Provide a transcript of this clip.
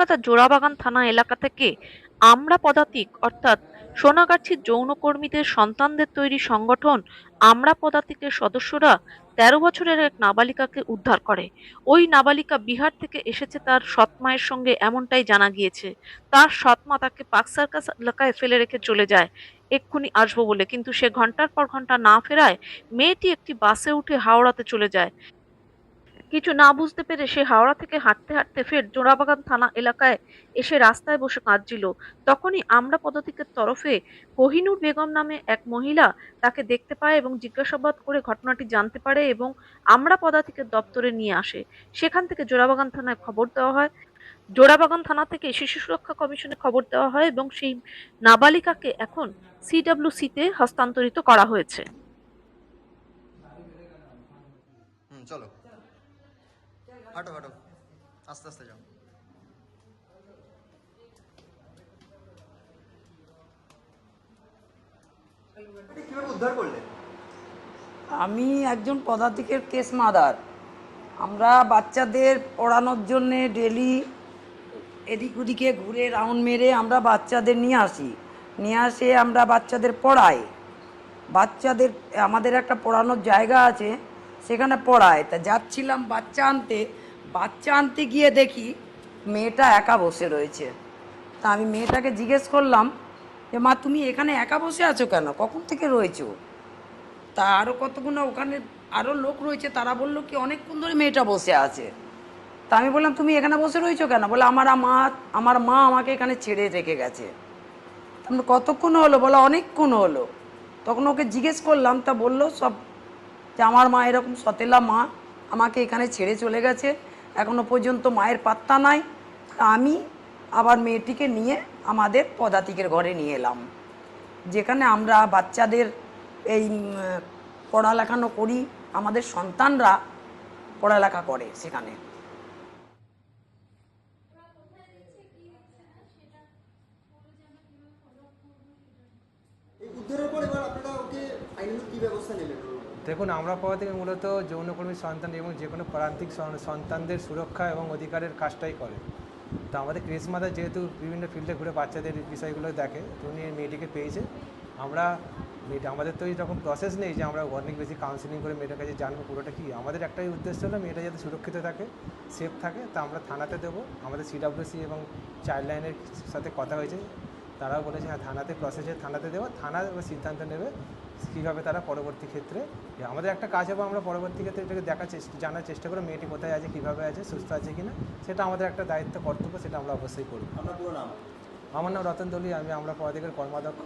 কলকাতার জোড়াবাগান থানা এলাকা থেকে আমরা পদাতিক, অর্থাৎ সোনাগাছির যৌনকর্মীদের সন্তানদের তৈরি সংগঠন আমরা পদাতিকের সদস্যরা তেরো বছরের এক নাবালিকাকে উদ্ধার করে। ওই নাবালিকা বিহার থেকে এসেছে তার সৎ মায়ের সঙ্গে এমনটাই জানা গিয়েছে। তার সৎ মা তাকে পাক সার্কাস এলাকায় ফেলে রেখে চলে যায়। এক্ষুনি আসব বলে, কিন্তু সে ঘণ্টার পর ঘণ্টা না ফেরায় মেয়েটি একটি বাসে উঠে হাওড়াতে চলে যায়। কিছু না বুঝতে পেরে সে হাওড়া থেকে হাঁটতে হাঁটতে ফের জোড়াবাগান থানা এলাকায় এসে রাস্তায় বসে কাঁদছিল। তখনই আমরা পদাতিকের তরফে কোহিনুর বেগম নামে এক মহিলা তাকে দেখতে পায় এবং জিজ্ঞাসাবাদ করে ঘটনাটি জানতে পারে এবং আমরা পদাতিকের দপ্তরে নিয়ে আসে। সেখান থেকে জোড়াবাগান থানায় খবর দেওয়া হয়। জোড়াবাগান থানা থেকে শিশু সুরক্ষা কমিশনে খবর দেওয়া হয় এবং সেই নাবালিকাকে এখন সিডব্লিউসিতে হস্তান্তরিত করা হয়েছে। চলো। হাঁটো হাঁটো। আস্তে আস্তে যাও। উদ্ধার আমি একজন পদাতিকের কেস মাদার। আমরা বাচ্চাদের পড়ানোর জন্যে ডেলি এদিক ওদিকে ঘুরে রাউন্ড মেরে আমরা বাচ্চাদের নিয়ে আসি। নিয়ে আসে আমরা বাচ্চাদের পড়াই। বাচ্চাদের আমাদের একটা পড়ানোর জায়গা আছে। সেখানে পড়ায়। তা যাচ্ছিলাম বাচ্চা আনতে বাচ্চা আনতে গিয়ে দেখি মেয়েটা একা বসে রয়েছে। তা আমি মেয়েটাকে জিজ্ঞেস করলাম যে, মা, তুমি এখানে একা বসে আছো কেন? কখন থেকে রয়েছো? তা আরও কতগুলো ওখানে আরও লোক রয়েছে, তারা বলল কি, অনেকক্ষণ ধরে মেয়েটা বসে আছে। তা আমি বললাম, তুমি এখানে বসে রয়েছো কেন? বলে, আমার মা আমার মা আমাকে এখানে ছেড়ে রেখে গেছে। কতক্ষণ হলো? বলো, অনেকক্ষণ হলো। তখন ওকে জিজ্ঞেস করলাম, তা বলল, সব যে আমার মা এরকম সতেলা মা আমাকে এখানে ছেড়ে চলে গেছে। এখনও পর্যন্ত মায়ের পাত্তা নাই। আমি আবার মেয়েটিকে নিয়ে আমাদের পদাতিকের ঘরে নিয়ে এলাম। যেখানে আমরা বাচ্চাদের এই পড়ালেখানো করি। আমাদের সন্তানরা পড়ালেখা করে সেখানে এই উদ্ধারের পর এবার আপনারা ওকে আইনানুগ কি ব্যবস্থা নেবেন দেখুন, আমরা পাওয়া থেকে মূলত যৌনকর্মী সন্তান এবং যে কোনো প্রান্তিক সন্তানদের সুরক্ষা এবং অধিকারের কাজটাই করে। তো আমাদের ক্রিস মাদার যেহেতু বিভিন্ন ফিল্ডে ঘুরে বাচ্চাদের বিষয়গুলো দেখে, তো উনি মেয়েটিকে পেয়েছে। আমরা, মেয়েটা, আমাদের তো এরকম প্রসেস নেই যে আমরা অনেক বেশি কাউন্সিলিং করে মেয়েটার কাছে জানব পুরোটা কী। আমাদের একটাই উদ্দেশ্য হলো মেয়েটা যাতে সুরক্ষিত থাকে সেফ থাকে। তা আমরা থানাতে দেবো। আমাদের সিডাব্লিউসি এবং চাইল্ড লাইনের সাথে কথা হয়েছে। তারাও বলেছে হ্যাঁ থানাতে প্রসেসে থানাতে দেবো থানা সিদ্ধান্ত নেবে কীভাবে তারা পরবর্তী ক্ষেত্রে আমাদের একটা কাজ হবে আমরা পরবর্তী ক্ষেত্রে এটাকে দেখার চেষ্টা জানার চেষ্টা করব মেয়েটি কোথায় আছে কীভাবে আছে সুস্থ আছে কিনা সেটা আমাদের একটা দায়িত্ব কর্তব্য সেটা আমরা অবশ্যই করব। আমার নাম রতন দলি আমি আমরা পদাধিকার কর্মাধ্যক্ষ।